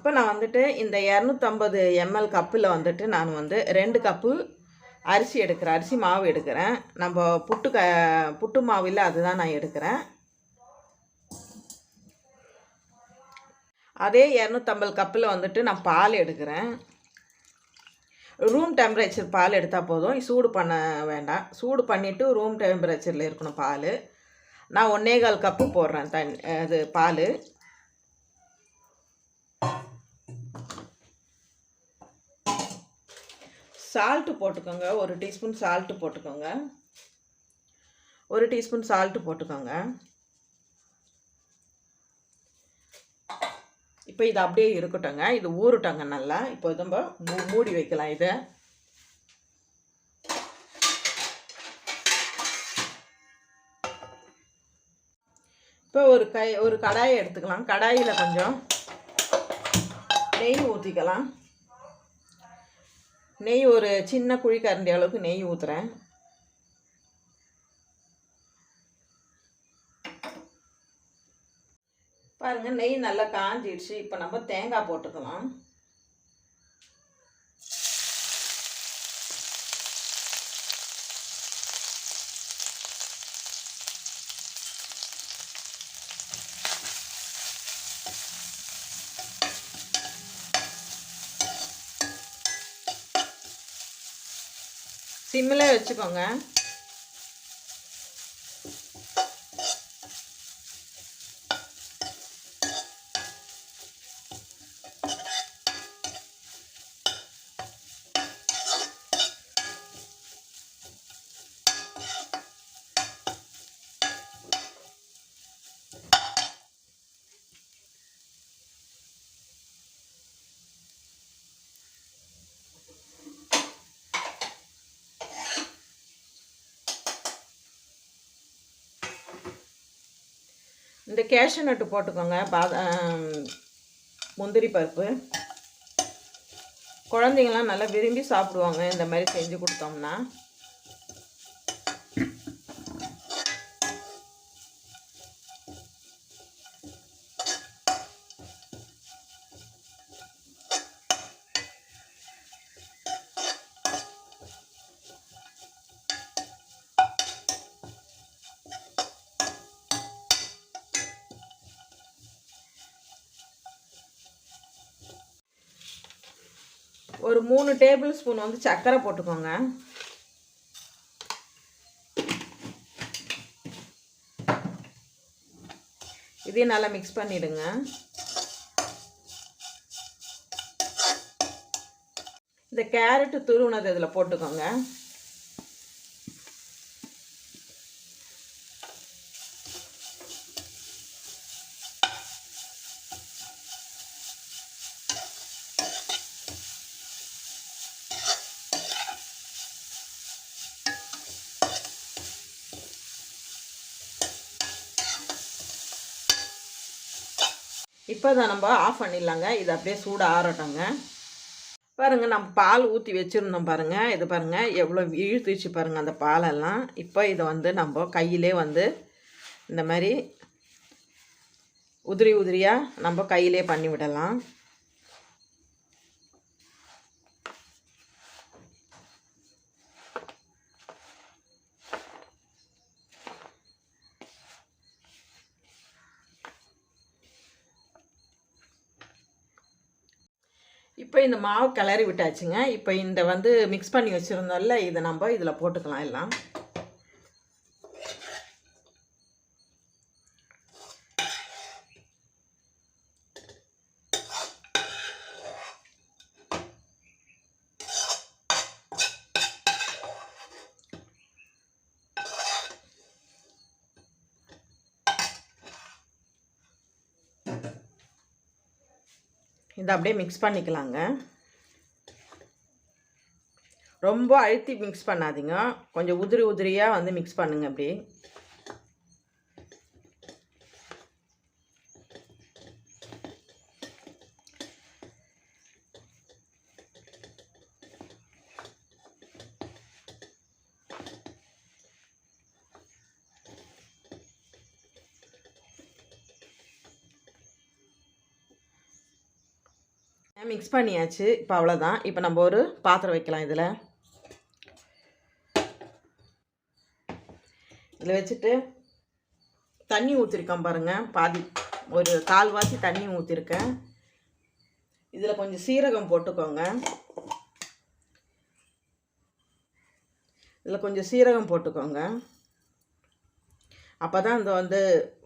இப்போ நான் வந்துட்டு இந்த இரநூத்தம்பது எம்எல் கப்பில் வந்துட்டு நான் வந்து ரெண்டு கப்பு அரிசி எடுக்கிறேன். அரிசி மாவு எடுக்கிறேன். நம்ம புட்டு க புட்டு மாவில் அதுதான் நான் எடுக்கிறேன். அதே இரநூத்தம்பது கப்பில் வந்துட்டு நான் பால் எடுக்கிறேன். ரூம் டெம்பரேச்சர் பால் எடுத்தால் போதும். சூடு பண்ண வேண்டாம். சூடு பண்ணிவிட்டு ரூம் டெம்பரேச்சரில் இருக்கணும் பால். நான் ஒன்றே கால் கப்பு போடுறேன் தண்ணி அது பால். சால்ட்டு போட்டுக்கோங்க. ஒரு டீஸ்பூன் சால்ட்டு போட்டுக்கோங்க. ஒரு டீஸ்பூன் சால்ட்டு போட்டுக்கோங்க. இப்போ இது அப்படியே இருக்கட்டும்ங்க. இது ஊறட்டங்க நல்லா. இப்போ நம்ம மூ- மூடி வைக்கலாம் இதை. இப்போ ஒரு கை ஒரு கடாயை எடுத்துக்கலாம். கடாயில் கொஞ்சம் நெய் ஊற்றிக்கலாம் நெய் ஒரு சின்ன குழிக்கரண்டி அளவுக்கு நெய் ஊற்றுறேன் பாருங்கள் நெய் நல்லா காஞ்சிடுச்சு. இப்போ நம்ம தேங்காய் போட்டுக்கலாம். சிம்மில் வச்சுக்கோங்க. இந்த கேஷு நட்டு போட்டுக்கோங்க. பாதாம் முந்திரி பருப்பு. குழந்தைங்களாம் நல்லா விரும்பி சாப்பிடுவாங்க. இந்த மாதிரி செஞ்சு கொடுத்தோம்னா. ஒரு மூணு டேபிள் ஸ்பூன் வந்து சர்க்கரை போட்டுக்கோங்க. இதையும் நல்லா மிக்ஸ் பண்ணிவிடுங்க இந்த கேரட்டு துருவினது இதில் போட்டுக்கோங்க. இப்போ தான் நம்ம ஆஃப் பண்ணிடலாங்க. இது அப்படியே சூடு ஆறட்டோங்க. பாருங்க நம்ம பால் ஊற்றி வச்சுருந்தோம் பாருங்கள் இது பாருங்கள் எவ்வளோ இழுத்துச்சு பாருங்கள் அந்த பாலெல்லாம். இப்போ இதை வந்து நம்ம கையிலே வந்து இந்த மாதிரி உதிரி உதிரியாக நம்ம கையிலே பண்ணி விடலாம். இப்போ இந்த மாவு கிளறி விட்டாச்சுங்க. இப்போ இந்த வந்து மிக்ஸ் பண்ணி வச்சுருந்தோம்ல இதை நம்ம இதில் போட்டுக்கலாம் எல்லாம். இதை அப்படியே மிக்ஸ் பண்ணிக்கலாங்க. ரொம்ப அழுத்தி மிக்ஸ் பண்ணாதீங்க. கொஞ்சம் உதிரி உதிரியாக வந்து மிக்ஸ் பண்ணுங்க அப்படி மிக்ஸ் பண்ணியாச்சு. இப்போ அவ்வளோதான் இப்போ நம்ம ஒரு பாத்திரம் வைக்கலாம் இதில். இதில் வச்சுட்டு தண்ணி ஊற்றிருக்கேன் பாருங்கள் பாதி ஒரு கால்வாசி தண்ணி ஊற்றிருக்கேன் இதில் கொஞ்சம் சீரகம் போட்டுக்கோங்க. இதில் கொஞ்சம் சீரகம் போட்டுக்கோங்க. அப்போ தான் இந்த வந்து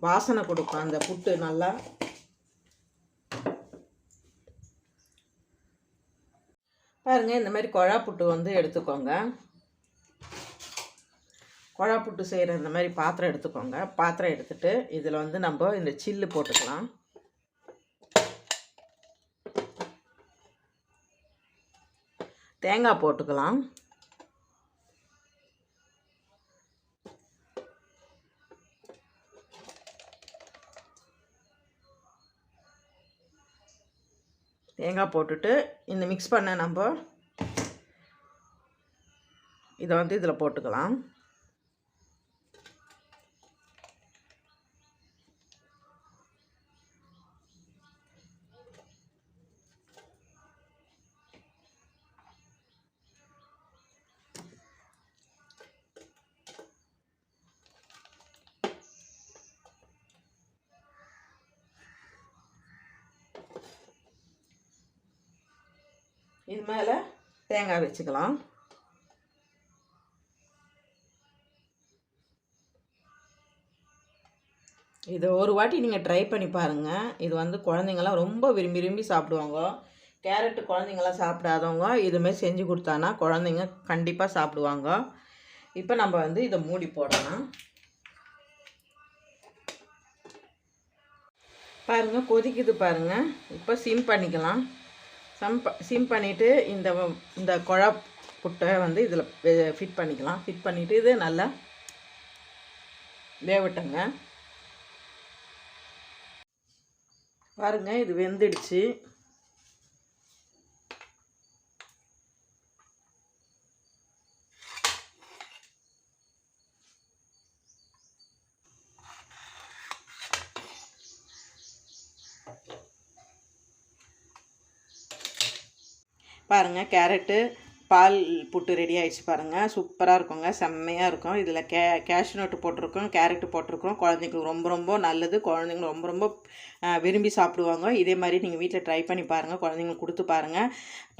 வாசனை கொடுக்கும். அந்த புட்டு நல்லா பாருங்கள் இந்த மாதிரி குழா புட்டு வந்து எடுத்துக்கோங்க. குழா புட்டு செய்கிற இந்த மாதிரி பாத்திரம் எடுத்துக்கோங்க. பாத்திரம் எடுத்துட்டு இதில் வந்து நம்ம இந்த சில்லு போட்டுக்கலாம். தேங்காய் போட்டுக்கலாம். தேங்காய் போட்டுட்டு இந்த மிக்ஸ் பண்ண நம்ம இதை வந்து இதில் போட்டுக்கலாம். இது மேலே தேங்காய் வச்சுக்கலாம். இதை ஒரு வாட்டி நீங்கள் ட்ரை பண்ணி பாருங்கள் இது வந்து குழந்தைங்களாம் ரொம்ப விரும்பி விரும்பி சாப்பிடுவாங்க. கேரட்டு குழந்தைங்களாம் சாப்பிடாதவங்க இதுமாரி செஞ்சு கொடுத்தானா குழந்தைங்க கண்டிப்பாக சாப்பிடுவாங்க. இப்போ நம்ம வந்து இதை மூடி போடலாம். பாருங்கள் கொதிக்குது பாருங்கள் இப்போ சிம் பண்ணிக்கலாம். சம் சிம் பண்ணிவிட்டு இந்த இந்த குழா புட்டை வந்து இதில் ஃபிட் பண்ணிக்கலாம். ஃபிட் பண்ணிவிட்டு இது நல்லா வேவட்டங்க. பாருங்கள் இது வெந்துடுச்சு. பாருங்கள் கேரட்டு பால் புட்டு ரெடி ஆகிடுச்சு பாருங்கள் சூப்பராக இருக்குங்க செம்மையாக இருக்கும். இதில் கே கேஷ்யூ நட்டு போட்டிருக்கோம் கேரட்டு போட்டிருக்கோம். குழந்தைங்களுக்கு ரொம்ப ரொம்ப நல்லது. குழந்தைங்க ரொம்ப ரொம்ப விரும்பி சாப்பிடுவாங்க. இதே மாதிரி நீங்கள் வீட்டில் ட்ரை பண்ணி பாருங்கள் குழந்தைங்களுக்கு கொடுத்து பாருங்கள்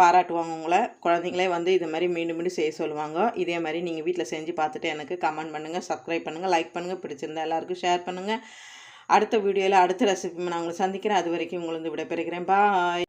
பாராட்டுவாங்க உங்களை. குழந்தைங்களே வந்து இது மாதிரி மீண்டும் மீண்டும் செய்ய சொல்லுவாங்க. இதே மாதிரி நீங்கள் வீட்டில் செஞ்சு பார்த்துட்டு எனக்கு கமெண்ட் பண்ணுங்கள் சப்ஸ்கிரைப் பண்ணுங்கள் லைக் பண்ணுங்கள் பிடிச்சிருந்தா எல்லாருக்கும் ஷேர் பண்ணுங்கள் அடுத்த வீடியோவில் அடுத்த ரெசிபி நான் உங்களை சந்திக்கிறேன். அது வரைக்கும் உங்களை வந்து விடைபெறுகிறேன். பாய்